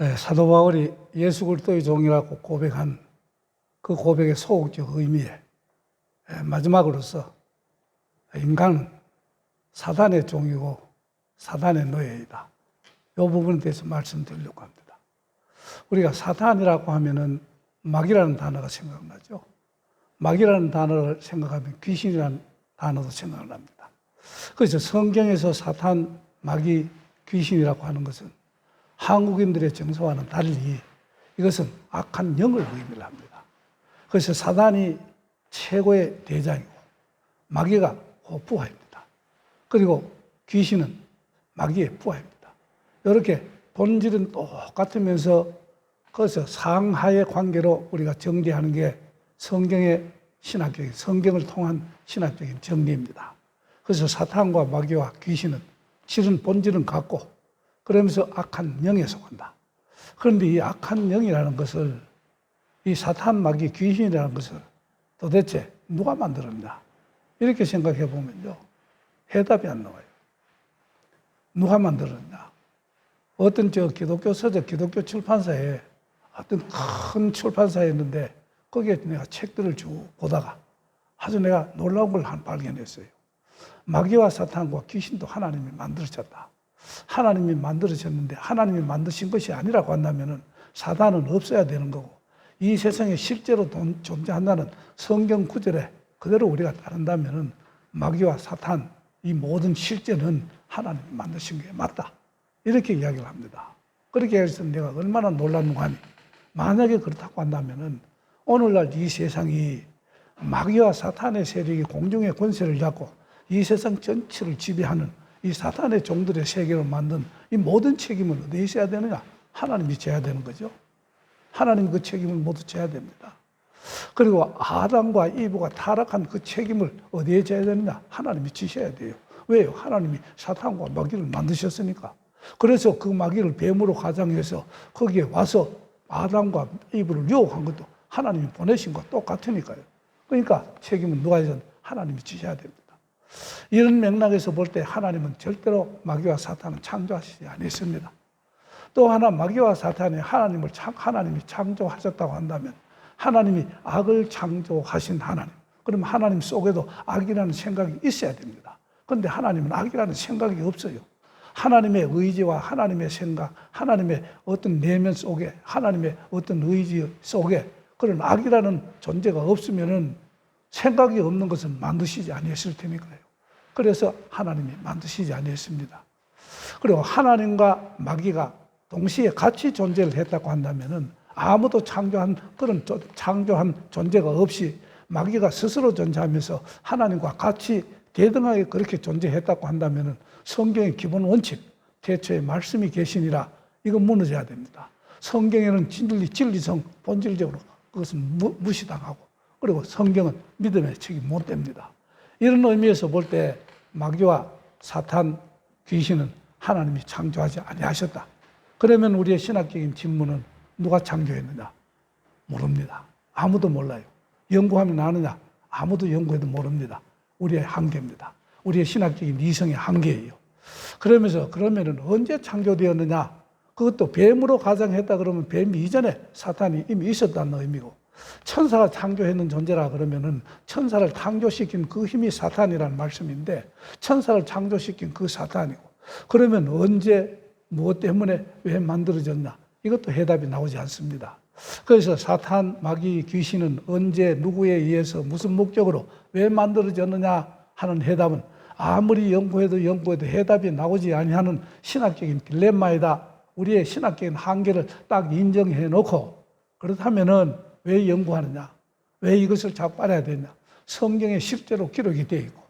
예, 사도 바울이 예수 그리스도의 종이라고 고백한 그 고백의 소극적 의미에 예, 마지막으로서 인간은 사단의 종이고 사단의 노예이다. 이 부분에 대해서 말씀드리려고 합니다. 우리가 사탄이라고 하면은 막이라는 단어가 생각나죠. 막이라는 단어를 생각하면 귀신이라는 단어도 생각납니다. 그래서 성경에서 사탄, 마귀, 귀신이라고 하는 것은 한국인들의 정서와는 달리 이것은 악한 영을 의미를 합니다. 그래서 사단이 최고의 대장이고 마귀가 호부하입니다. 그리고 귀신은 마귀의 부하입니다. 이렇게 본질은 똑같으면서 그래서 상하의 관계로 우리가 정리하는 게 성경의 신학적인 성경을 통한 신학적인 정리입니다. 그래서 사탄과 마귀와 귀신은 실은 본질은 같고 그러면서 악한 영에 속한다. 그런데 이 악한 영이라는 것을 이 사탄, 마귀, 귀신이라는 것을 도대체 누가 만들었냐? 이렇게 생각해 보면요. 해답이 안 나와요. 누가 만들었냐? 어떤 저 기독교 서적, 기독교 출판사에 어떤 큰 출판사였는데 거기에 내가 책들을 쭉 보다가 아주 내가 놀라운 걸 한 발견했어요. 마귀와 사탄과 귀신도 하나님이 만들어졌다. 하나님이 만들어졌는데 하나님이 만드신 것이 아니라고 한다면 사단은 없어야 되는 거고 이 세상에 실제로 돈- 존재한다는 성경 구절에 그대로 우리가 따른다면 마귀와 사탄 이 모든 실제는 하나님이 만드신 게 맞다. 이렇게 이야기를 합니다. 그렇게 해서 내가 얼마나 놀랐는가 하니 만약에 그렇다고 한다면 오늘날 이 세상이 마귀와 사탄의 세력이 공중의 권세를 잡고 이 세상 전체를 지배하는 이 사탄의 종들의 세계로 만든 이 모든 책임은 어디에 있어야 되느냐? 하나님이 져야 되는 거죠. 하나님 그 책임을 모두 져야 됩니다. 그리고 아담과 이브가 타락한 그 책임을 어디에 져야 되느냐? 하나님이 지셔야 돼요. 왜요? 하나님이 사탄과 마귀를 만드셨으니까. 그래서 그 마귀를 뱀으로 가장해서 거기에 와서 아담과 이브를 유혹한 것도 하나님이 보내신 것 똑같으니까요. 그러니까 책임은 누가 져야 하나님이 지셔야 됩니다. 이런 맥락에서 볼 때 하나님은 절대로 마귀와 사탄은 창조하시지 않았습니다. 또 하나 마귀와 사탄이 하나님을 창, 하나님이 창조하셨다고 한다면 하나님이 악을 창조하신 하나님. 그럼 하나님 속에도 악이라는 생각이 있어야 됩니다. 그런데 하나님은 악이라는 생각이 없어요. 하나님의 의지와 하나님의 생각, 하나님의 어떤 내면 속에, 하나님의 어떤 의지 속에 그런 악이라는 존재가 없으면은 생각이 없는 것은 만드시지 아니했을 테니까요. 그래서 하나님이 만드시지 아니했습니다. 그리고 하나님과 마귀가 동시에 같이 존재를 했다고 한다면은 아무도 창조한 그런 조- 창조한 존재가 없이 마귀가 스스로 존재하면서 하나님과 같이 대등하게 그렇게 존재했다고 한다면은 성경의 기본 원칙, 태초에 말씀이 계시니라 이거 무너져야 됩니다. 성경에는 진리, 진리성 본질적으로 그것은 무, 무시당하고 그리고 성경은 믿음의 책임 못 됩니다. 이런 의미에서 볼 때 마귀와 사탄, 귀신은 하나님이 창조하지 아니하셨다. 그러면 우리의 신학적인 질문은 누가 창조했느냐? 모릅니다. 아무도 몰라요. 연구하면 아느냐? 아무도 연구해도 모릅니다. 우리의 한계입니다. 우리의 신학적인 이성의 한계예요. 그러면서 그러면은 언제 창조되었느냐? 그것도 뱀으로 가장했다 그러면 뱀이 이전에 사탄이 이미 있었다는 의미고 천사가 창조했는 존재라 그러면은 천사를 창조시킨 그 힘이 사탄이라는 말씀인데 천사를 창조시킨 그 사탄이고 그러면 언제 무엇 때문에 왜 만들어졌나? 이것도 해답이 나오지 않습니다. 그래서 사탄, 마귀, 귀신은 언제 누구에 의해서 무슨 목적으로 왜 만들어졌느냐 하는 해답은 아무리 연구해도 연구해도 해답이 나오지 아니하는 신학적인 딜레마이다. 우리의 신학적인 한계를 딱 인정해 놓고 그렇다면은 왜 연구하느냐? 왜 이것을 알아야 되냐? 성경에 실제로 기록이 되어 있고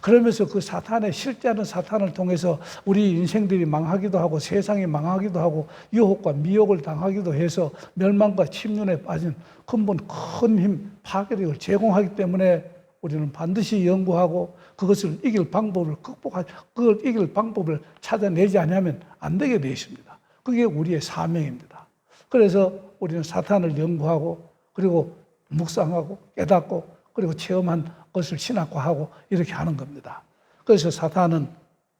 그러면서 그 사탄의 실제하는 사탄을 통해서 우리 인생들이 망하기도 하고 세상이 망하기도 하고 유혹과 미혹을 당하기도 해서 멸망과 침륜에 빠진 근본 큰 힘, 파괴력을 제공하기 때문에 우리는 반드시 연구하고 그것을 이길 방법을 극복하, 그걸 이길 방법을 찾아내지 않으면 안 되게 되어 있습니다. 그게 우리의 사명입니다. 그래서 우리는 사탄을 연구하고 그리고 묵상하고 깨닫고 그리고 체험한 것을 신학화하고 이렇게 하는 겁니다. 그래서 사탄은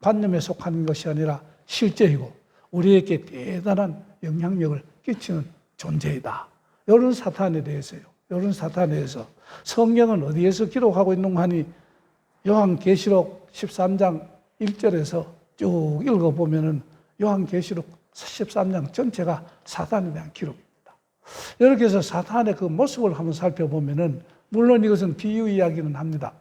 관념에 속하는 것이 아니라 실제이고 우리에게 대단한 영향력을 끼치는 존재이다. 이런 사탄에 대해서요. 이런 사탄에 대해서 성경은 어디에서 기록하고 있는가 하니 요한계시록 13장 1절에서 쭉 읽어보면은 요한계시록 13장 전체가 사탄에 대한 기록입니다. 이렇게 해서 사탄의 그 모습을 한번 살펴보면은 물론 이것은 비유 이야기는 합니다.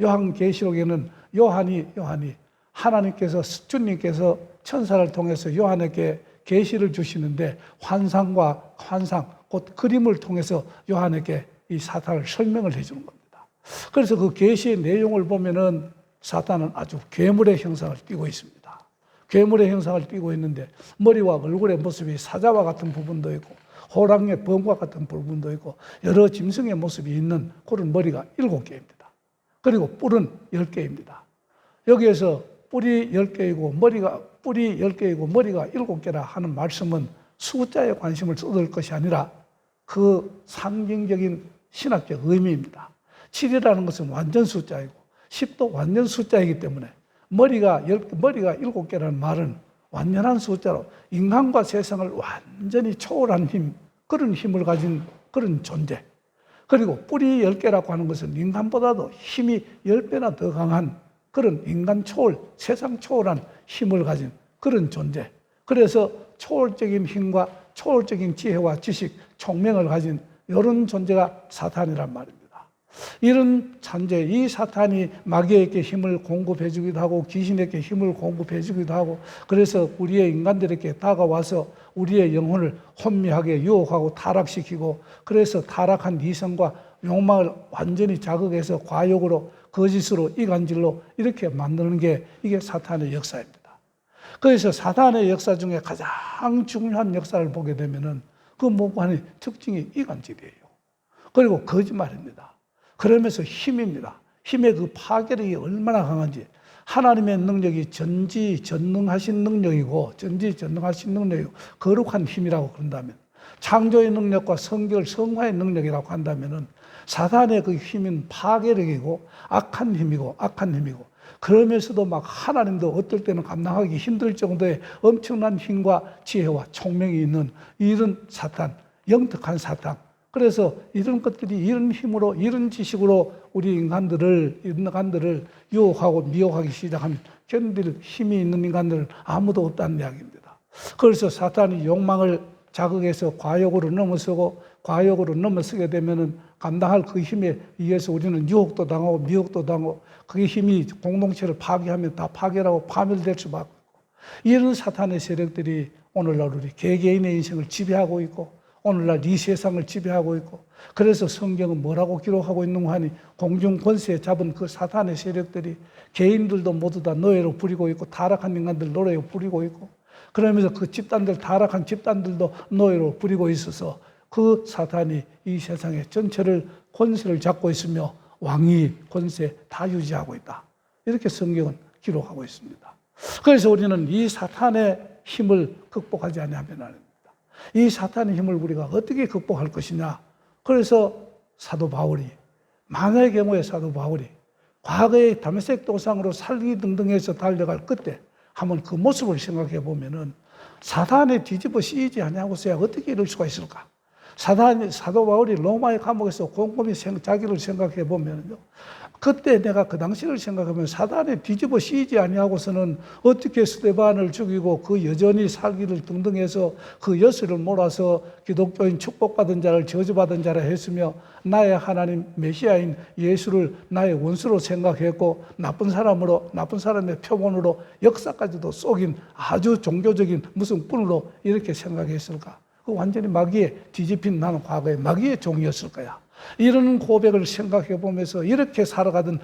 요한 계시록에는 요한이 요한이 하나님께서 주님께서 천사를 통해서 요한에게 계시를 주시는데 환상과 환상 곧 그림을 통해서 요한에게 이 사탄을 설명을 해주는 겁니다. 그래서 그 계시의 내용을 보면은 사탄은 아주 괴물의 형상을 띠고 있습니다. 괴물의 형상을 띠고 있는데 머리와 얼굴의 모습이 사자와 같은 부분도 있고 호랑이의 범과 같은 부분도 있고 여러 짐승의 모습이 있는 그런 머리가 일곱 개입니다. 그리고 뿔은 열 개입니다. 여기에서 뿔이 열 개이고 머리가 뿔이 열 개이고 머리가 일곱 개라 하는 말씀은 숫자에 관심을 쏟을 것이 아니라 그 상징적인 신학적 의미입니다. 7이라는 것은 완전 숫자이고 10도 완전 숫자이기 때문에 머리가 열 머리가 일곱 개라는 말은 완전한 숫자로 인간과 세상을 완전히 초월한 힘, 그런 힘을 가진 그런 존재. 그리고 뿔이 열 개라고 하는 것은 인간보다도 힘이 열 배나 더 강한 그런 인간 초월, 세상 초월한 힘을 가진 그런 존재. 그래서 초월적인 힘과 초월적인 지혜와 지식, 총명을 가진 이런 존재가 사탄이란 말입니다. 이런 존재, 이 사탄이 마귀에게 힘을 공급해 주기도 하고 귀신에게 힘을 공급해 주기도 하고 그래서 우리의 인간들에게 다가와서 우리의 영혼을 혼미하게 유혹하고 타락시키고 그래서 타락한 이성과 욕망을 완전히 자극해서 과욕으로 거짓으로 이간질로 이렇게 만드는 게 이게 사탄의 역사입니다. 그래서 사탄의 역사 중에 가장 중요한 역사를 보게 되면은 그 뭐간의 특징이 이간질이에요. 그리고 거짓말입니다. 그러면서 힘입니다. 힘의 그 파괴력이 얼마나 강한지 하나님의 능력이 전지 전능하신 능력이고 전지 전능하신 능력이고 거룩한 힘이라고 그런다면 창조의 능력과 성결 성화의 능력이라고 한다면은 사단의 그 힘은 파괴력이고 악한 힘이고 악한 힘이고 그러면서도 막 하나님도 어떨 때는 감당하기 힘들 정도의 엄청난 힘과 지혜와 총명이 있는 이런 사탄, 영특한 사탄. 그래서 이런 것들이 이런 힘으로 이런 지식으로 우리 인간들을 인간들을 유혹하고 미혹하기 시작하면 견딜 힘이 있는 인간들은 아무도 없다는 이야기입니다. 그래서 사탄이 욕망을 자극해서 과욕으로 넘어서고 과욕으로 넘어서게 되면은 감당할 그 힘에 의해서 우리는 유혹도 당하고 미혹도 당하고 그 힘이 공동체를 파괴하면 다 파괴라고 파멸될 수밖에 없고 이런 사탄의 세력들이 오늘날 우리 개개인의 인생을 지배하고 있고 오늘날 이 세상을 지배하고 있고 그래서 성경은 뭐라고 기록하고 있는가 하니 공중 권세에 잡은 그 사탄의 세력들이 개인들도 모두 다 노예로 부리고 있고 타락한 인간들 노예로 부리고 있고 그러면서 그 집단들 타락한 집단들도 노예로 부리고 있어서 그 사탄이 이 세상의 전체를 권세를 잡고 있으며 왕위 권세 다 유지하고 있다. 이렇게 성경은 기록하고 있습니다. 그래서 우리는 이 사탄의 힘을 극복하지 됩니다. 이 사탄의 힘을 우리가 어떻게 극복할 것이냐. 그래서 사도 바울이 만화의 경우에 사도 바울이 과거의 담에색 도상으로 살기 등등 해서 달려갈 그때 한번 그 모습을 생각해 보면은 사단에 뒤집어 씌이지 아니하고서야 어떻게 이럴 수가 있을까? 사단 사도 바울이 로마의 감옥에서 곰곰이 자기를 생각해 보면요. 그때 내가 그 당시를 생각하면 사단에 뒤집어 씌이지 아니하고서는 어떻게 스테반을 죽이고 그 여전히 살기를 등등해서 그 여수를 몰아서 기독교인 축복받은 자를 저주받은 자라 했으며 나의 하나님 메시아인 예수를 나의 원수로 생각했고 나쁜 사람으로 나쁜 사람의 표본으로 역사까지도 속인 아주 종교적인 무슨 꾼으로 이렇게 생각했을까? 그 완전히 마귀에 뒤집힌 나는 과거에 마귀의 종이었을 거야. 이런 고백을 생각해 보면서 이렇게 살아가던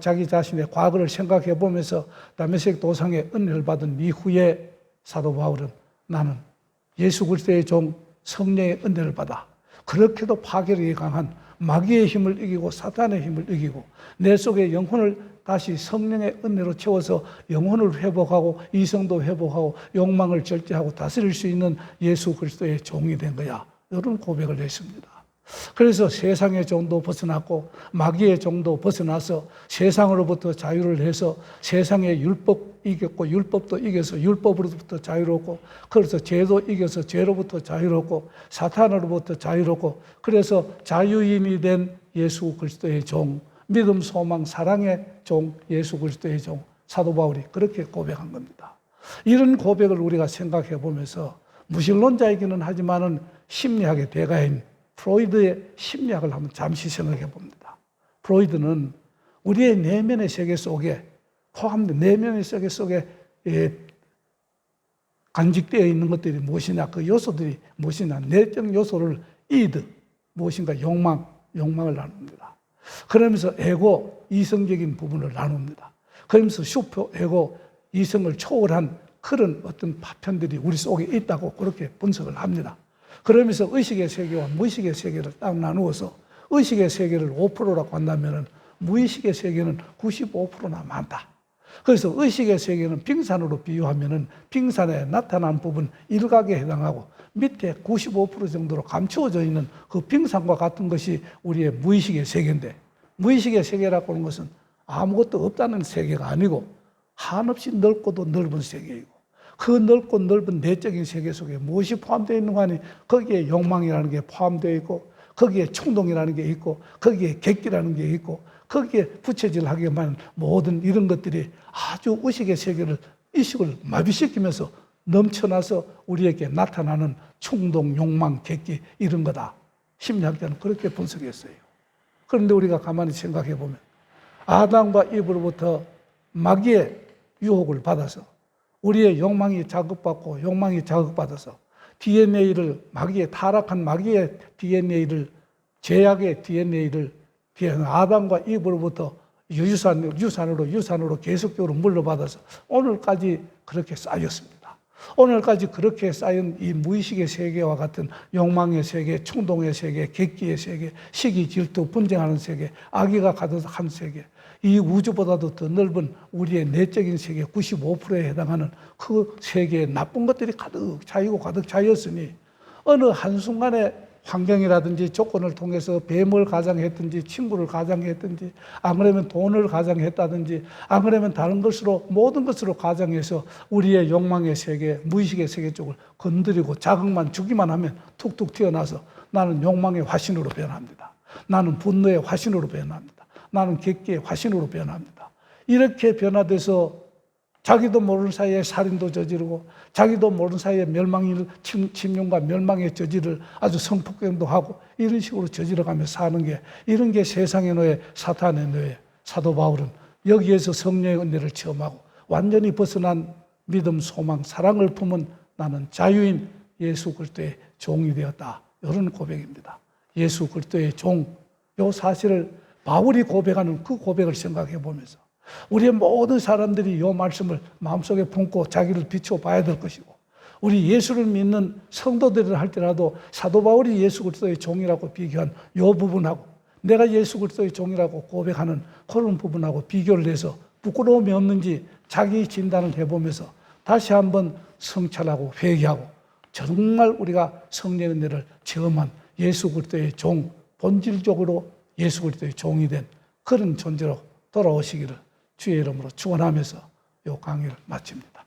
자기 자신의 과거를 생각해 보면서 다메섹 도상의 은혜를 받은 이후에 사도 바울은 나는 예수 그리스도의 종 성령의 은혜를 받아 그렇게도 파괴력이 강한 마귀의 힘을 이기고 사탄의 힘을 이기고 내 속의 영혼을 다시 성령의 은혜로 채워서 영혼을 회복하고 이성도 회복하고 욕망을 절제하고 다스릴 수 있는 예수 그리스도의 종이 된 거야. 이런 고백을 했습니다. 그래서 세상의 종도 벗어났고 마귀의 종도 벗어나서 세상으로부터 자유를 해서 세상의 율법 이겼고 율법도 이겨서 율법으로부터 자유롭고 그래서 죄도 이겨서 죄로부터 자유롭고 사탄으로부터 자유롭고 그래서 자유인이 된 예수 그리스도의 종 믿음 소망 사랑의 종 예수 그리스도의 종 사도 바울이 그렇게 고백한 겁니다. 이런 고백을 우리가 생각해 보면서 무신론자이기는 하지만은 심리학의 대가인 프로이드의 심리학을 한번 잠시 생각해 봅니다. 프로이드는 우리의 내면의 세계 속에 포함된 내면의 세계 속에 예, 간직되어 있는 것들이 무엇이냐, 그 요소들이 무엇이냐, 내적 요소를 이드, 무엇인가 욕망, 욕망을 나눕니다. 그러면서 에고, 이성적인 부분을 나눕니다. 그러면서 슈퍼 에고, 이성을 초월한 그런 어떤 파편들이 우리 속에 있다고 그렇게 분석을 합니다. 그러면서 의식의 세계와 무의식의 세계를 딱 나누어서 의식의 세계를 5%라고 한다면 무의식의 세계는 95%나 많다. 그래서 의식의 세계는 빙산으로 비유하면 빙산에 나타난 부분 일각에 해당하고 밑에 95% 정도로 감추어져 있는 그 빙산과 같은 것이 우리의 무의식의 세계인데 무의식의 세계라고 하는 것은 아무것도 없다는 세계가 아니고 한없이 넓고도 넓은 세계이고 그 넓고 넓은 내적인 세계 속에 무엇이 포함되어 있는가 하니 거기에 욕망이라는 게 포함되어 있고 거기에 충동이라는 게 있고 거기에 객기라는 게 있고 거기에 부채질하게만 모든 이런 것들이 아주 의식의 세계를 의식을 마비시키면서 넘쳐나서 우리에게 나타나는 충동, 욕망, 객기 이런 거다. 심리학자는 그렇게 분석했어요. 그런데 우리가 가만히 생각해 보면 아담과 이브로부터 마귀의 유혹을 받아서 우리의 욕망이 자극받고 욕망이 자극받아서 DNA를 마귀의 타락한 마귀의 DNA를 죄악의 DNA를 아담과 이브로부터 유산, 유산으로 유산으로 계속적으로 물려받아서 오늘까지 그렇게 쌓였습니다. 오늘까지 그렇게 쌓인 이 무의식의 세계와 같은 욕망의 세계, 충동의 세계, 객기의 세계, 시기, 질투, 분쟁하는 세계, 악의가 가득한 세계, 이 우주보다도 더 넓은 우리의 내적인 세계 95%에 해당하는 그 세계에 나쁜 것들이 가득 차이고 가득 차였으니 어느 한순간에 환경이라든지 조건을 통해서 뱀을 가장했든지 친구를 가장했든지 안 그러면 돈을 가장했다든지 안 그러면 다른 것으로 모든 것으로 가장해서 우리의 욕망의 세계, 무의식의 세계 쪽을 건드리고 자극만 주기만 하면 툭툭 튀어나서 나는 욕망의 화신으로 변합니다. 나는 분노의 화신으로 변합니다. 나는 객기의 화신으로 변합니다. 이렇게 변화돼서 자기도 모르는 사이에 살인도 저지르고 자기도 모르는 사이에 멸망을 침략과 멸망의 저지를 아주 성폭행도 하고 이런 식으로 저질러가며 사는 게 이런 게 세상의 노예 사탄의 노예 사도 바울은 여기에서 성령의 은혜를 체험하고 완전히 벗어난 믿음 소망 사랑을 품은 나는 자유인 예수 그리스도의 종이 되었다. 이런 고백입니다. 예수 그리스도의 종. 요 사실을 바울이 고백하는 그 고백을 생각해 보면서 우리의 모든 사람들이 이 말씀을 마음속에 품고 자기를 비추어 봐야 될 것이고 우리 예수를 믿는 성도들을 할 때라도 사도 바울이 예수 그리스도의 종이라고 비교한 이 부분하고 내가 예수 그리스도의 종이라고 고백하는 그런 부분하고 비교를 해서 부끄러움이 없는지 자기 진단을 해보면서 다시 한번 성찰하고 회개하고 정말 우리가 성령의 은혜를 체험한 예수 그리스도의 종 본질적으로 예수 그리스도의 종이 된 그런 존재로 돌아오시기를 주의 이름으로 축원하면서 이 강의를 마칩니다.